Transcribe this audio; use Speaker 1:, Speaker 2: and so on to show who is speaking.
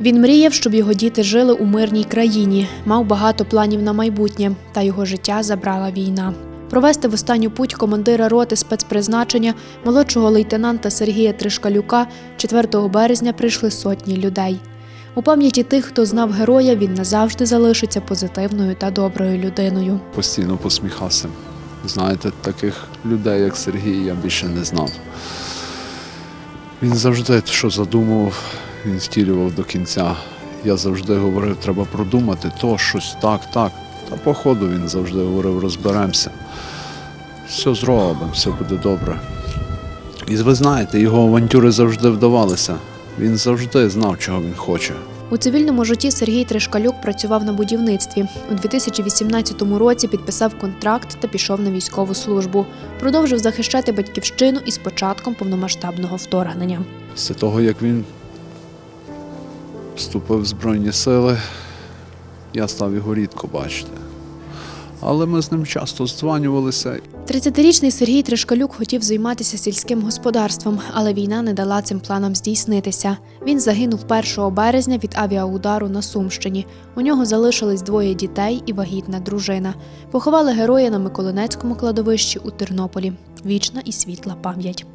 Speaker 1: Він мріяв, щоб його діти жили у мирній країні, мав багато планів на майбутнє, та його життя забрала війна. Провести в останню путь командира роти спецпризначення молодшого лейтенанта Сергія Тришкалюка 4 березня прийшли сотні людей. У пам'яті тих, хто знав героя, він назавжди залишиться позитивною та доброю людиною.
Speaker 2: постійно посміхався. Знаєте, таких людей, як Сергій, я більше не знав. Він завжди, що задумував, він втілював до кінця. Я завжди говорив, треба продумати то, щось так, так. Та по ходу він завжди говорив, розберемося. Все зробимо, все буде добре. І ви знаєте, його авантюри завжди вдавалися. Він завжди знав, чого він хоче.
Speaker 1: У цивільному житті Сергій Тришкалюк працював на будівництві. У 2018 році підписав контракт та пішов на військову службу. Продовжив захищати батьківщину із початком повномасштабного вторгнення.
Speaker 2: Після того, як він вступив в Збройні сили, я став його рідко бачити. Але ми з ним часто здзванювалися.
Speaker 1: 30-річний Сергій Тришкалюк хотів займатися сільським господарством, але війна не дала цим планам здійснитися. Він загинув 1 березня від авіаудару на Сумщині. У нього залишились двоє дітей і вагітна дружина. Поховали героя на Миколинецькому кладовищі у Тернополі. Вічна і світла пам'ять.